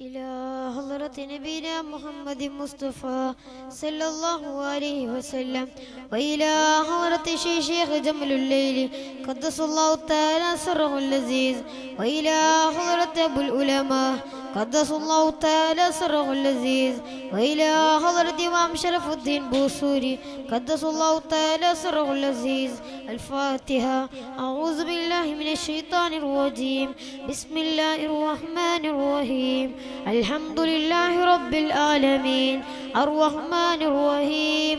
إلى حضرة نبينا محمد مصطفى صلى الله عليه وسلم وإلى حضرة شي- شيخ جمل الليل قدس الله تعالى سره اللذيذ وإلى حضرة أبو العلماء قدس الله تعالى سره اللذيذ. وإلى حضرة إمام شرف الدين بوصوري قدس الله تعالى سره اللذيذ. الفاتحة. أعوذ بالله من الشيطان الرجيم. بسم الله الرحمن الرحيم. الحمد لله رب العالمين. الرحمن الرحيم.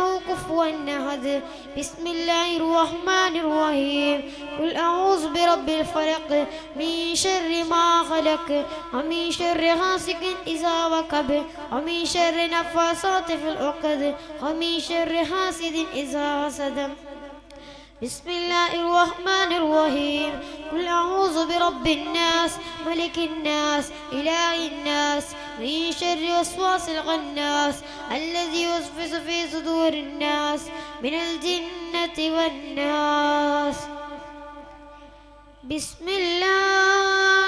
كفوا أحد بسم الله الرحمن الرحيم. قل أعوذ برب الفلق من شر ما خلق ومن شر غاسق إذا وقب ومن شر نفاثات في العقد ومن شر حاسد إذا حسد بسم الله الرحمن الرحيم. قل أعوذ برب الناس ملك الناس إله الناس من شر وسواس الغناس الذي يوسوس في صدور الناس من الجنة والناس. بسم الله.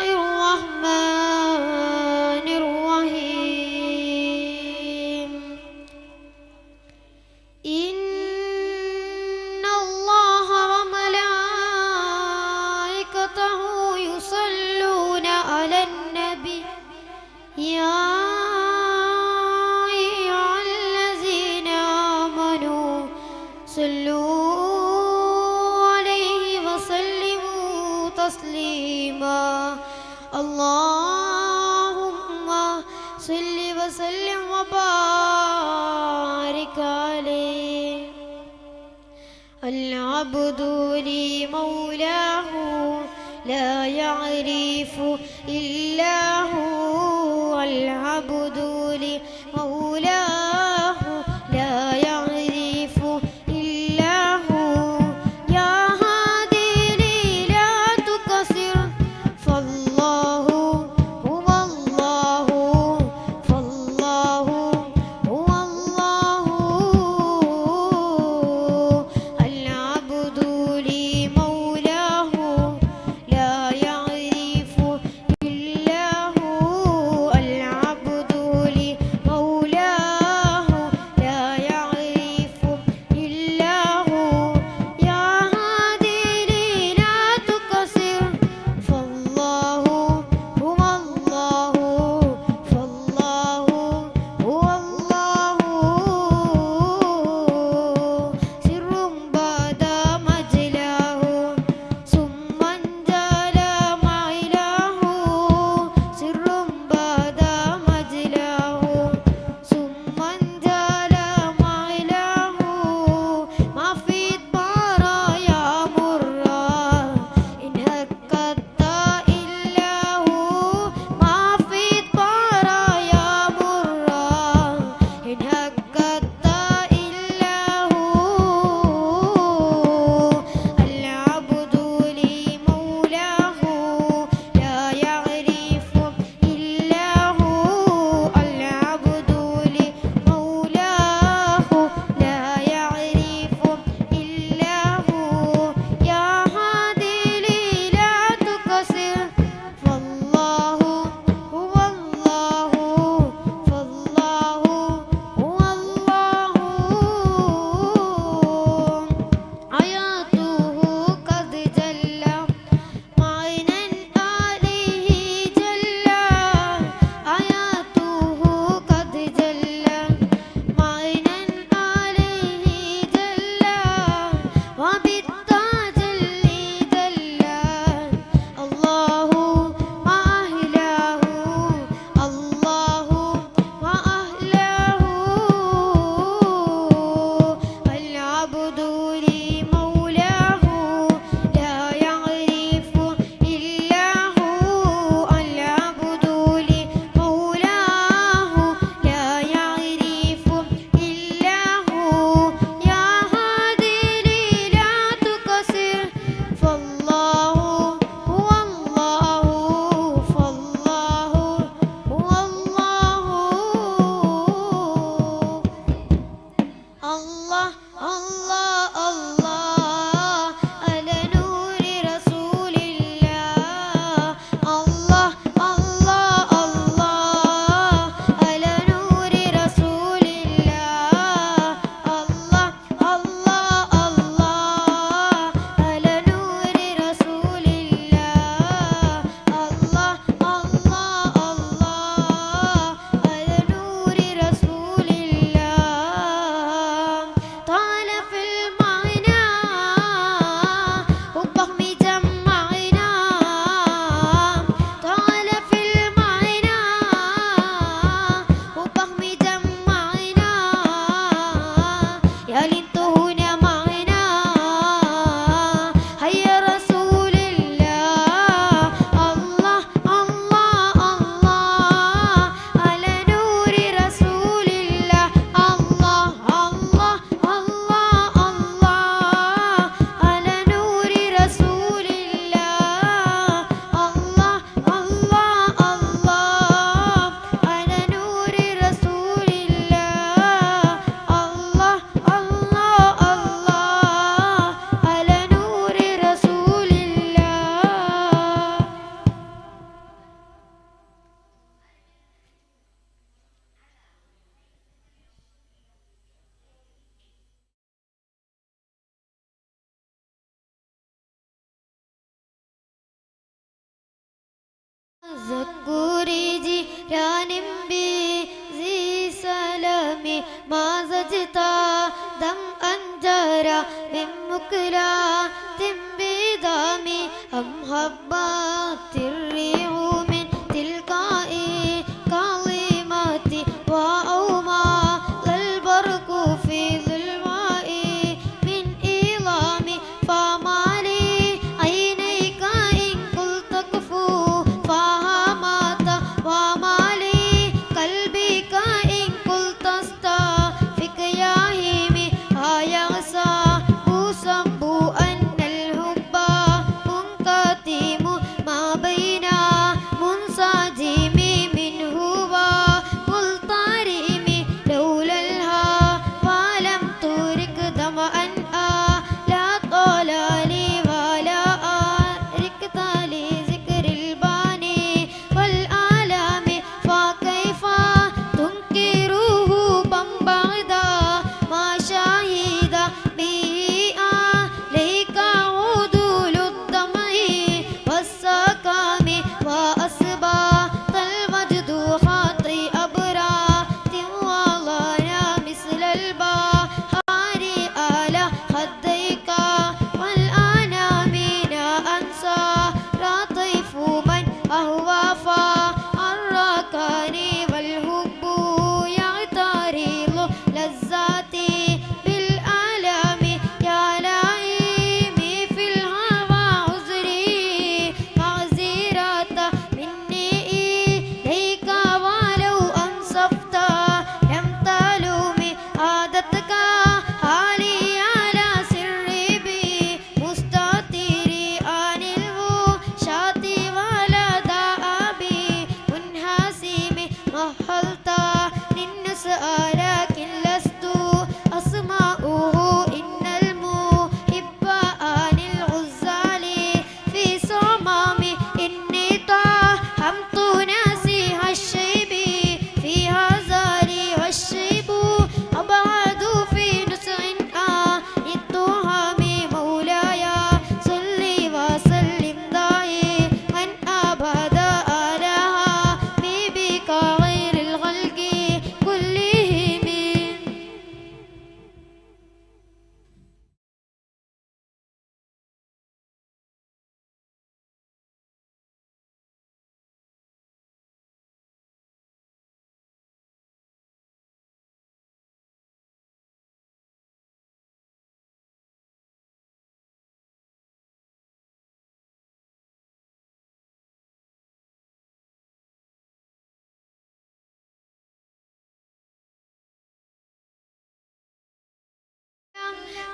زكوريجي رانم بيزي سلامي ما زجتا دم أنجرا من مكلا تنبي دامي أم حبات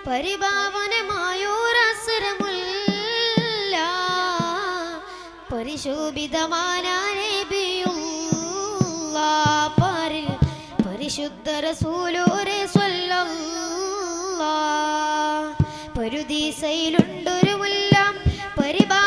പരിഭാവനമായോരസുരമുല്ല. പരിശോഭിതമായ പരിശുദ്ധ റസൂലൂരെ സ്വല്ലല്ലാ. മുല്ല പരിപാ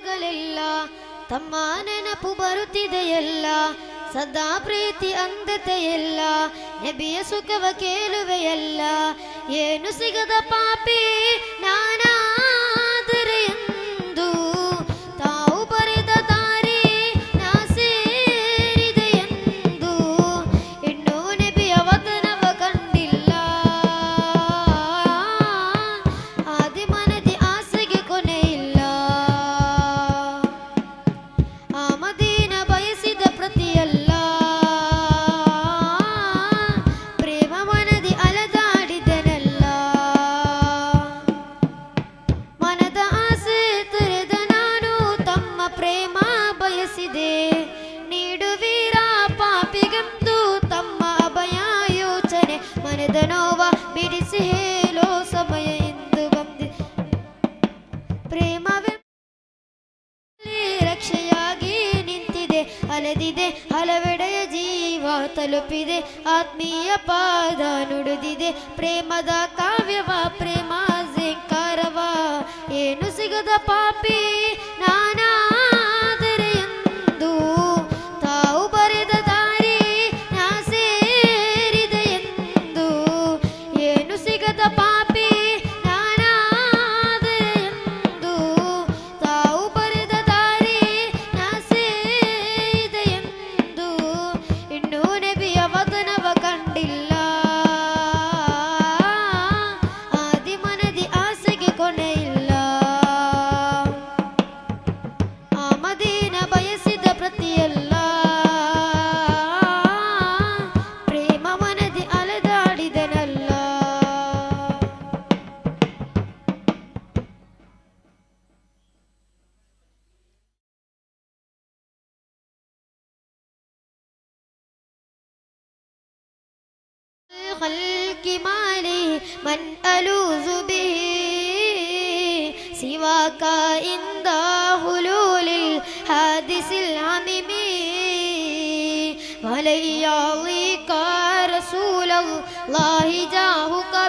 ಗಳೆಲ್ಲ ತಮ್ಮ ನೆನಪು ಬರುತ್ತಿದೆಯಲ್ಲ. ಸದಾ ಪ್ರೀತಿ ಅಂದತೆಯೆಲ್ಲ ನೆಬಿಯ ಸುಖವ ಕೇಳುವೆಯಲ್ಲ. ಏನು ಸಿಗದ ಪಾಪಿ ನಾನಾ शाही जाहू का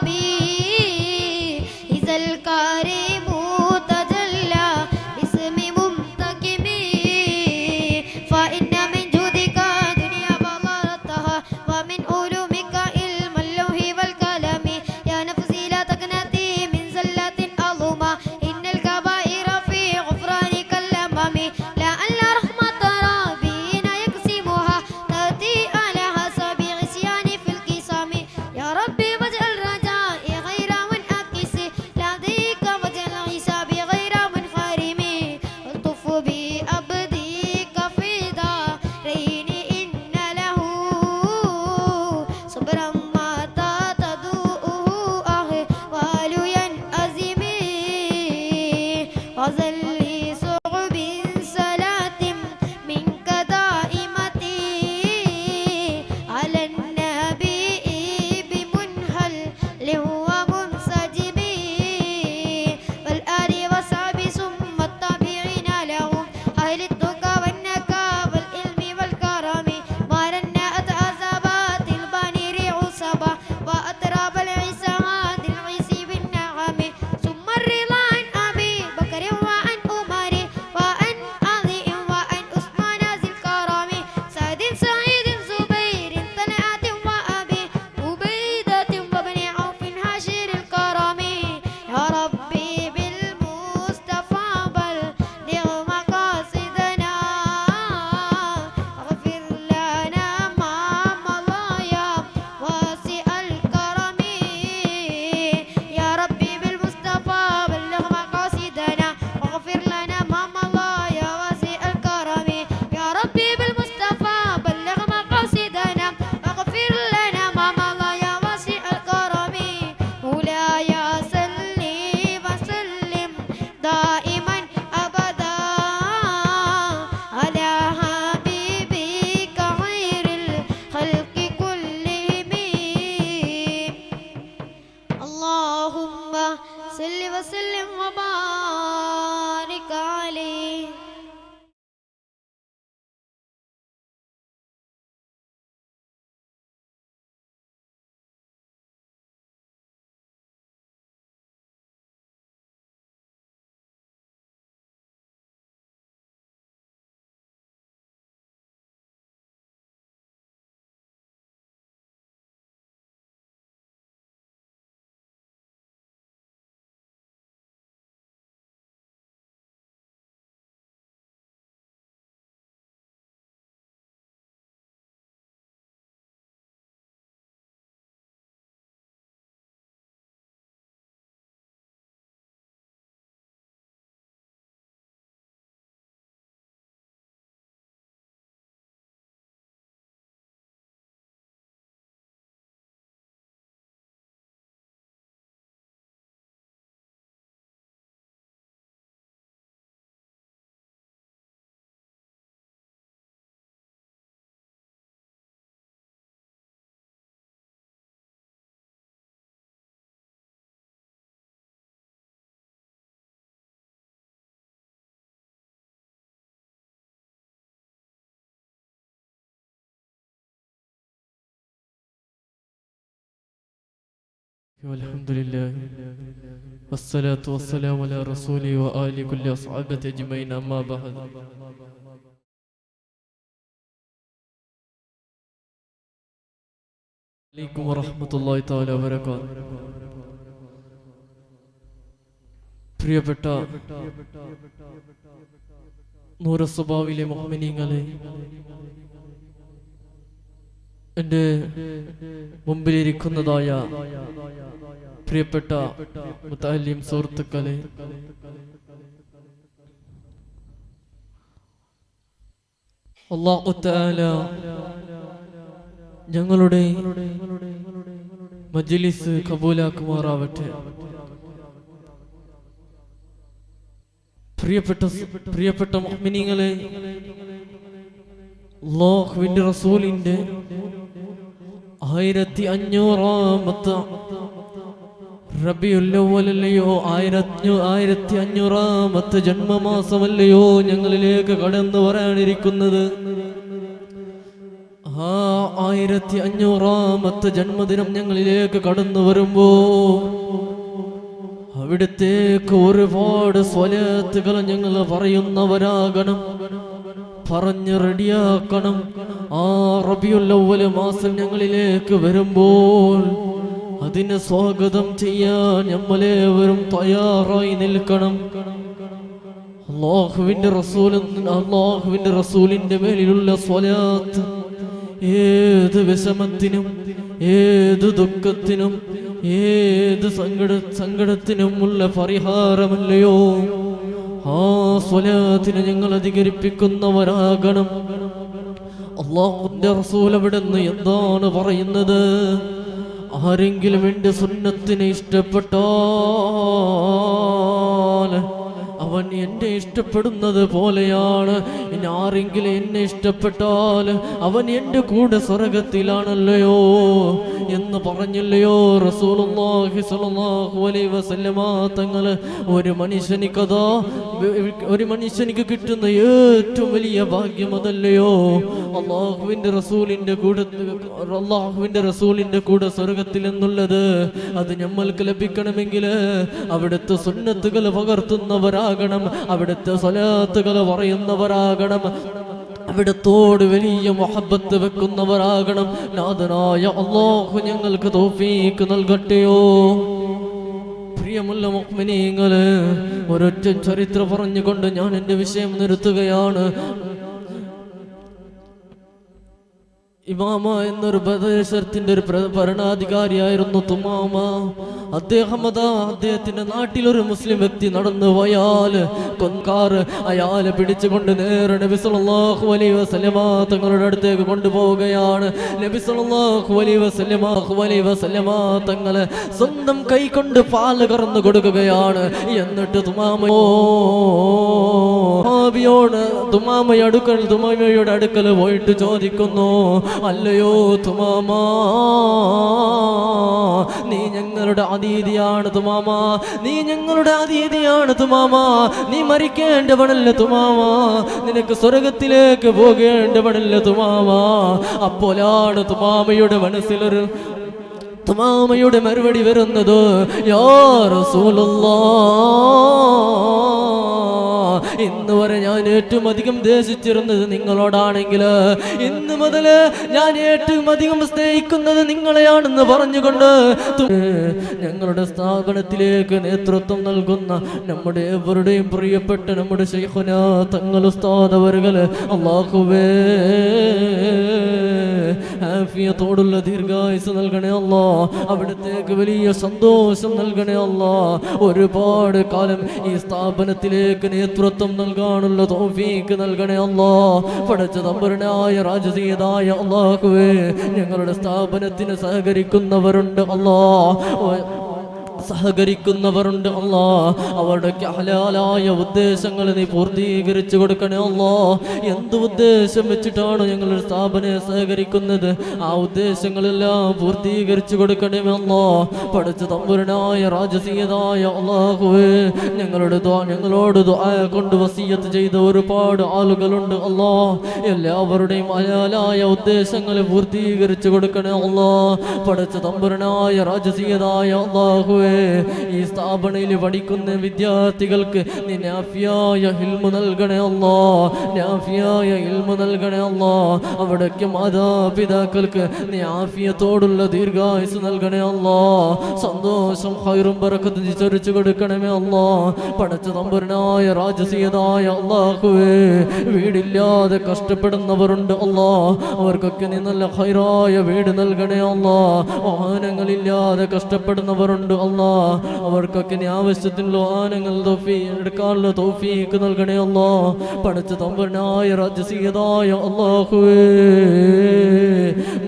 والحمد لله والصلاة والسلام على رسوله وآل كل أصحابه أجمعين أما بعد عليكم ورحمة الله تعالى وبركاته പ്രിയപ്പെട്ട നൂറസ്വഭാവിലെ മോഹമിനിങ്ങളെ എന്റെ മുമ്പിലിരിക്കുന്നതായ പ്രിയപ്പെട്ട മുത്താലിയും സുഹൃത്തുക്കളെ അള്ളാഹു ഞങ്ങളുടെ മജ്ലിസ് കബൂലാക്കുമാറാവട്ടെ. പ്രിയപ്പെട്ട പ്രിയപ്പെട്ട മുഅ്മിനീങ്ങളെ അല്ലാഹുവിന്റെ റസൂലിന്റെ ആയിരത്തി അഞ്ഞൂറാമത്തെ റബിയുല്ലവലല്ലയോ ആയിരത്തി ആയിരത്തി അഞ്ഞൂറാമത്തെ ജന്മമാസമല്ലയോ ഞങ്ങളിലേക്ക് കടന്നു വരാനിരിക്കുന്നത്? ആ ആയിരത്തി അഞ്ഞൂറാമത്തെ ജന്മദിനം ഞങ്ങളിലേക്ക് കടന്നു വരുമ്പോ അവിടത്തേക്ക് ഒരുപാട് സ്വലത്തുകൾ ഞങ്ങൾ പറയുന്നവരാകണം. പറഞ്ഞ് റെഡിയാക്കണം. ആ റബിയുല്ലവൽ മാസം ഞങ്ങളിലേക്ക് വരുമ്പോൾ അതിനെ സ്വാഗതം ചെയ്യാൻ നമ്മളേവരും തയ്യാറായി നിൽക്കണം. അള്ളാഹുവിന്റെ റസൂൽ അള്ളാഹുവിന്റെ റസൂലിന്റെ മേലിലുള്ള സ്വലാത്ത് ഏത് വിഷമത്തിനും ഏത് ദുഃഖത്തിനും ഏത് സങ്കട സങ്കടത്തിനുമുള്ള പരിഹാരമല്ലയോ? ആ സ്വലാത്തിന് ഞങ്ങൾ അധികരിപ്പിക്കുന്നവരാകണം. അള്ളാഹുന്റെ റസൂൽ അവിടെ നിന്ന് എന്താണ് പറയുന്നത്? ആരെങ്കിലും എന്റെ സുന്നത്തിനെ ഇഷ്ടപ്പെട്ടാൽ അവൻ എന്നെ ഇഷ്ടപ്പെടുന്നത് പോലെയാണ്. ഇനി ആരെങ്കിലും എന്നെ ഇഷ്ടപ്പെട്ടാൽ അവൻ എന്റെ കൂടെ സ്വർഗത്തിലാണല്ലയോ എന്ന് പറഞ്ഞില്ലയോ? റസൂലുള്ളാഹി സ്വല്ലല്ലാഹു അലൈഹി വസല്ലമ ഒരു മനുഷ്യനിക്കതാ ഒരു മനുഷ്യനിക്ക് കിട്ടുന്ന ഏറ്റവും വലിയ ഭാഗ്യം അതല്ലയോ? അള്ളാഹുവിന്റെ റസൂലിന്റെ കൂടെ അള്ളാഹുവിന്റെ റസൂലിന്റെ കൂടെ സ്വർഗത്തിൽ എന്നുള്ളത് അത് നമ്മൾക്ക് ലഭിക്കണമെങ്കിൽ അവിടുത്തെ സുന്നത്തുകൾ പകർത്തുന്നവരാകണം അവിടുത്തെ സ്വലാത്തുകൾ പറയുന്നവരാകണം. അവിടത്തോട് വലിയ മൊഹബത്ത് വെക്കുന്നവരാകണം. നാഥനായ അള്ളാഹു ഞങ്ങൾക്ക് തോഫീക്ക് നൽകട്ടെയോ പ്രിയമുള്ള ഒരൊറ്റ ചരിത്രം പറഞ്ഞുകൊണ്ട് ഞാൻ എന്റെ വിഷയം നിർത്തുകയാണ്. ഇമാമ എന്നൊരു പ്രദേശത്തിന്റെ ഒരു ഭരണാധികാരിയായിരുന്നു തുമാമ. അദ്ദേഹം അതാ അദ്ദേഹത്തിന്റെ നാട്ടിൽ ഒരു മുസ്ലിം വ്യക്തി നടന്നു പോയാൽ കൊൻകാർ അയാളെ പിടിച്ചുകൊണ്ട് നേരെ നബി സല്ലല്ലാഹു അലൈഹി വസല്ലമ തങ്ങളുടെ അടുത്തേക്ക് കൊണ്ടുപോവുകയാണ്. നബി സല്ലല്ലാഹു അലൈഹി വസല്ലമ അലൈഹി വസല്ലമ തങ്ങളെ സ്വന്തം കൈ കൊണ്ട് പാൽ കറന്നു കൊടുക്കുകയാണ്. എന്നിട്ട് തുമാമയോ തുമാമയോട് തുമാമ അടുക്കൽ തുമാമയുടെ അടുക്കൽ പോയിട്ട് ചോദിക്കുന്നു അല്ലയോ തുമാമാ നീ ഞങ്ങളുടെ അതീതിയാണ് തുമാമാ നീ ഞങ്ങളുടെ അതീതിയാണ് തുമാമാ നീ മരിക്കേണ്ടവണല്ല തുമാമാ നിനക്ക് സ്വർഗത്തിലേക്ക് പോകേണ്ടവണല്ല തുമാമാ. അപ്പോഴാണ് തുമാമയുടെ മനസ്സിലൊരു തുമാമയുടെ മറുപടി വരുന്നത്. യാ റസൂലുള്ളാ ഇന്ന് വരെ ഞാൻ ഏറ്റവും അധികം ദേശിച്ചിരുന്നത് നിങ്ങളോടാണെങ്കിൽ. ഇന്ന് മുതൽ ഞാൻ ഏറ്റവും അധികം സ്നേഹിക്കുന്നത് നിങ്ങളെയാണെന്ന് പറഞ്ഞുകൊണ്ട് ഞങ്ങളുടെ സ്ഥാപനത്തിലേക്ക് നേതൃത്വം നൽകുന്ന നമ്മുടെ എവരുടെയും പ്രിയപ്പെട്ട നമ്മുടെ ശൈഖുന തങ്ങൾ ഉസ്താദ് അവരുകൾ. അള്ളാഹുവേ ആഫിയത്തോടുള്ള ദീർഘായുസ് നൽകണേ അല്ലോ. അവിടത്തേക്ക് വലിയ സന്തോഷം നൽകണേ അല്ലോ. ഒരുപാട് കാലം ഈ സ്ഥാപനത്തിലേക്ക് നേതൃത്വം നൽകാനുള്ള തോഫീക്ക് നൽകണേ അല്ലാ. പഠിച്ച തമ്പുരനായ രാജസീയതായ അള്ളാഹുവേ ഞങ്ങളുടെ സ്ഥാപനത്തിന് സഹകരിക്കുന്നവരുണ്ട് അല്ലാ. സഹകരിക്കുന്നവരുണ്ട്. അല്ലോ അവരുടെ ഹലാലായ ഉദ്ദേശങ്ങൾ നീ പൂർത്തീകരിച്ചു കൊടുക്കണേ അല്ലോ. എന്ത് ഉദ്ദേശം വെച്ചിട്ടാണ് ഞങ്ങൾ സ്ഥാപനം സഹകരിക്കുന്നത്? ആ ഉദ്ദേശങ്ങളെല്ലാം പൂർത്തീകരിച്ചു കൊടുക്കണേ അല്ലോ. പഠിച്ച തമ്പുരനായ രാജസീയതായ അള്ളാഹുവേ ഞങ്ങളുടെ ഞങ്ങളോട് കൊണ്ട് വസീയത്ത് ചെയ്ത ഒരുപാട് ആളുകളുണ്ട് അല്ലോ. എല്ലാവരുടെയും ഹലാലായ ഉദ്ദേശങ്ങൾ പൂർത്തീകരിച്ചു കൊടുക്കണേ അല്ലോ. പഠിച്ച തമ്പുരനായ രാജസീയതായ അള്ളാഹുവേ ഈ സ്ഥാപനയിൽ പഠിക്കുന്ന വിദ്യാർത്ഥികൾക്ക് നീ നാഫിയായ ഹിൽമു നൽകണേ നാഫിയായ ഇൽമു നൽകണേ അല്ലാ. മാതാപിതാക്കൾക്ക് നീ ആഫിയത്തോടുള്ള ദീർഘായുസ് നൽകണേ അല്ലോ. സന്തോഷം ഹൈറും പറക്കത്ത് ചൊരിച്ചു കൊടുക്കണമേ അല്ലോ. പടച്ച തമ്പുരനായ രാജസീയതായ അള്ളാഹുവേ വീടില്ലാതെ കഷ്ടപ്പെടുന്നവരുണ്ട് അല്ലോ. അവർക്കൊക്കെ നീ നല്ല ഹൈറായ വീട് നൽകണേ അല്ലോ. വാഹനങ്ങളില്ലാതെ കഷ്ടപ്പെടുന്നവരുണ്ട് അല്ലാ. അവർക്കൊക്കെ നീ ആവശ്യത്തിനുള്ള വാഹനങ്ങൾ തോഫി എടുക്കാനുള്ള തോഫീക്ക് നൽകണേ അല്ലോ പഠിച്ച തമ്പനായ രാജസീയതായ അള്ളാഹുവേ.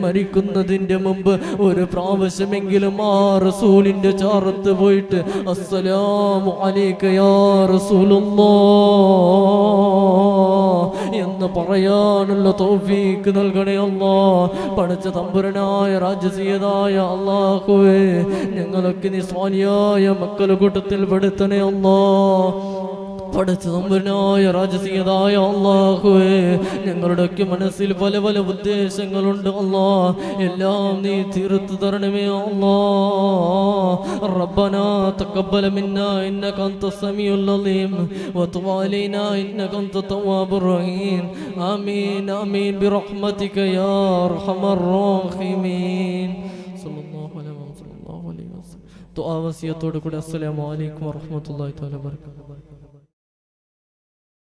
മരിക്കുന്നതിന്റെ മുമ്പ് ഒരു പ്രാവശ്യമെങ്കിലും ആ റസൂലിന്റെ ചാറത്ത് പോയിട്ട് അസ്സലാമു അലൈക്ക യാ എന്ന് പറയാനുള്ള തോഫീക്ക് നൽകണേ അല്ലോ പഠിച്ച തമ്പുരനായ രാജസീയതായ അള്ളാഹുവേ ഞങ്ങളൊക്കെ നീ സ്വാലിയായ മക്കളെ കൂട്ടത്തിൽ പെടുത്തണേ അല്ലാ പഠിച്ച തമ്പുരനായ രാജസീയതായ അള്ളാഹുവേ ഞങ്ങളുടെയൊക്കെ മനസ്സിൽ പല പല ഉദ്ദേശങ്ങളുണ്ട് അല്ലാ എല്ലാം നീ തീർത്തു തരണമേ അല്ലാ ربنا تقبل منا انك انت السميع العليم وتب علينا انك انت التواب الرحيم امين امين برحمتك يا ارحم الراحمين ദുആ വസിയത്തോടു കൂടി അസ്സലാമു അലൈക്കും വറഹ്മത്തുള്ളാഹി തആല ബറകാതുഹു.